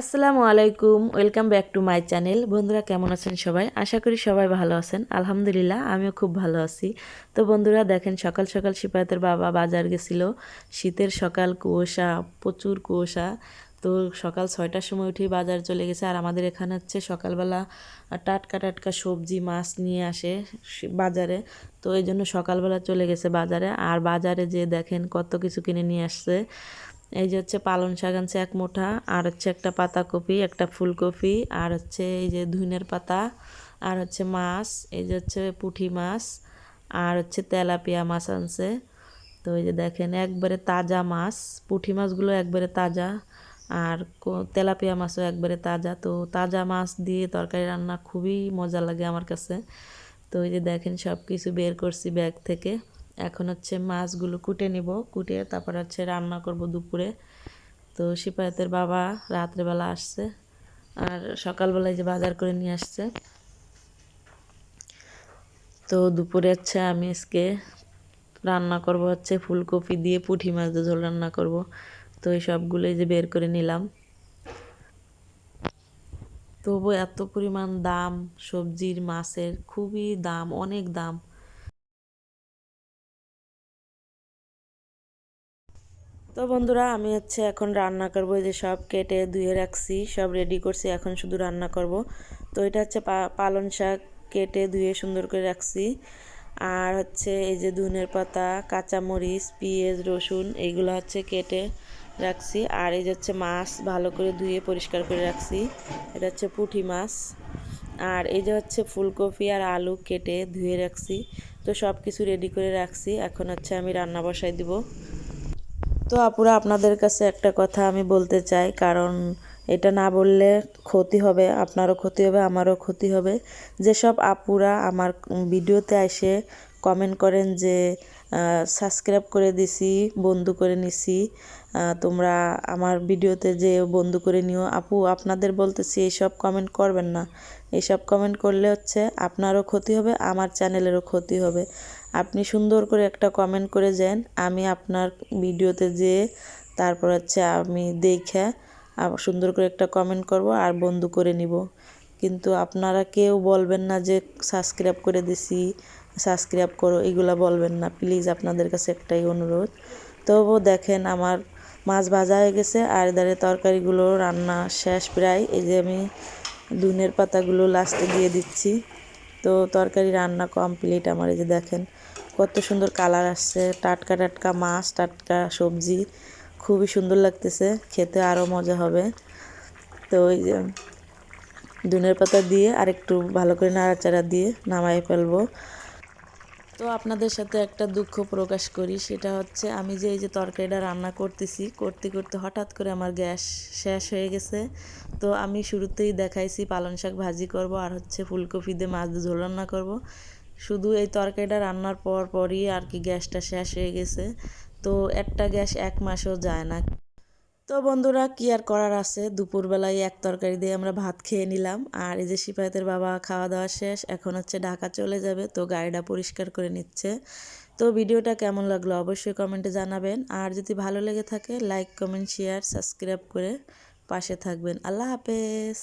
আসসালামু আলাইকুম, welcome back to my channel. বন্ধুরা, কেমন আছেন সবাই? আশা করি সবাই ভালো আছেন। আলহামদুলিল্লাহ, আমিও খুব ভালো আছি। তো বন্ধুরা, দেখেন সকাল সকাল শিপায়তের বাবা বাজার গেছিল। শীতের সকাল কুয়াশা, প্রচুর কুয়াশা। তো সকাল ছয়টার সময় উঠেই বাজার চলে গেছে। আর আমাদের এখানে হচ্ছে সকালবেলা টাটকা টাটকা সবজি, মাছ নিয়ে আসে বাজারে। তো এই জন্য সকালবেলা চলে গেছে বাজারে। আর বাজারে যে দেখেন কত কিছু কিনে নিয়ে আসছে। এই যে হচ্ছে পালং শাক আনছে এক মুঠা, আর হচ্ছে একটা পাতাকপি, একটা ফুলকপি, আর হচ্ছে এই যে ধুইনের পাতা, আর হচ্ছে মাছ, এই যে হচ্ছে পুঁটি মাছ, আর হচ্ছে তেলাপিয়া মাছ আনছে। তো এই যে দেখেন, একবারে তাজা মাছ, পুঁটি মাছগুলো একবারে তাজা, আর তেলাপিয়া মাছও একবারে তাজা। তো তাজা মাছ দিয়ে তরকারি রান্না খুবই মজা লাগে আমার কাছে। তো এই যে দেখেন সব কিছু বের করছি ব্যাগ থেকে। এখন হচ্ছে মাছগুলো কুটে নিব, কুটে তারপর হচ্ছে রান্না করব দুপুরে। তো সিপাহিতের বাবা রাত্রেবেলা আসছে আর সকালবেলায় যে বাজার করে নিয়ে আসছে। তো দুপুরে হচ্ছে আমি আজকে রান্না করব হচ্ছে ফুলকপি দিয়ে পুঁটি মাছ দিয়ে ঝোল রান্না করব। তো এই সবগুলোই যে বের করে নিলাম। তবু এত পরিমাণ দাম সবজির মাছের, খুবই দাম, অনেক দাম। তো বন্ধুরা, আমি হচ্ছে এখন রান্না করব যে সব কেটে ধুয়ে রাখছি, সব রেডি করছি, এখন শুধু রান্না করব। তো এটা হচ্ছে পা- পালং শাক কেটে ধুয়ে সুন্দর করে রাখছি। আর হচ্ছে এই যে ধনের পাতা, কাঁচামরিচ, পেঁয়াজ, রসুন এইগুলো হচ্ছে কেটে রাখছি। আর এই যে হচ্ছে মাছ ভালো করে ধুয়ে পরিষ্কার করে রাখছি, এটা হচ্ছে পুঁটি মাছ। আর এই যে হচ্ছে ফুলকপি আর আলু কেটে ধুয়ে রাখছি, তো সব কিছু রেডি করে রাখছি। এখন হচ্ছে আমি রান্না বসাই দিব। তো আপুরা, আপনাদের কাছে একটা কথা আমি বলতে চাই। কারণ এটা না বললে ক্ষতি হবে, আপনারও ক্ষতি হবে, আমারও ক্ষতি হবে। যেসব আপুরা আমার ভিডিওতে এসে কমেন্ট করেন যে সাবস্ক্রাইব করে দিছি, বন্ধু করে নিছি তোমরা আমার ভিডিওতে যে বন্ধু করে নিও, আপু, আপনাদের বলতেছি এইসব কমেন্ট করবেন না। এইসব কমেন্ট করলে হচ্ছে আপনারও ক্ষতি হবে, আমার চ্যানেলেরও ক্ষতি হবে। আপনি সুন্দর করে একটা কমেন্ট করে যান। আমি আপনার ভিডিওতে যেয়ে তারপর হচ্ছে আমি দেখে সুন্দর করে একটা কমেন্ট করব আর বন্ধু করে নিব। কিন্তু আপনারা কেউ বলবেন না যে সাবস্ক্রাইব করে দিছি সাবস্ক্রাইব করো, এগুলা বলবেন না। প্লিজ আপনাদের কাছে একটাই অনুরোধ। তবুও দেখেন আমার মাছ ভাজা হয়ে গেছে, আর এধারে তরকারিগুলো রান্না শেষ প্রায়। এই যে আমি ধুনের পাতাগুলো লাস্টে দিয়ে দিচ্ছি। তো তরকারি রান্না কমপ্লিট আমার, এই যে দেখেন কত সুন্দর কালার আসছে। টাটকা টাটকা মাছ, টাটকা সবজি, খুবই সুন্দর লাগতেছে, খেতে আরও মজা হবে। তো ওই যে ধনের পাতা দিয়ে আর একটু ভালো করে নাড়াচাড়া দিয়ে নামাই ফেলব। তো আপনাদের সাথে একটা দুঃখ প্রকাশ করি। সেটা হচ্ছে আমি যে এই যে তরকারিটা রান্না করতেছি, করতে করতে হঠাৎ করে আমার গ্যাস শেষ হয়ে গেছে। তো আমি শুরুতেই দেখাইছি পালং শাক ভাজি করব আর হচ্ছে ফুলকপি দিয়ে মাছ ঝোল রান্না করব। শুধু এই তরকারিটা রান্নার পর পরই আর কি গ্যাসটা শেষ হয়ে গেছে। তো একটা গ্যাস এক মাসও যায় না। তো বন্ধুরা কি আর করার আছে? দুপুরবেলায় এক তরকারি দিয়ে আমরা ভাত খেয়ে নিলাম। আর এই যে সিপাহিতের বাবা খাওয়া দাওয়া শেষ, এখন হচ্ছে ঢাকা চলে যাবে, তো গাড়িটা পরিষ্কার করে নিচ্ছে। তো ভিডিওটা কেমন লাগল অবশ্যই কমেন্টে জানাবেন। আর যদি ভালো লেগে থাকে লাইক কমেন্ট শেয়ার সাবস্ক্রাইব করে পাশে থাকবেন। আল্লাহ হাফেজ!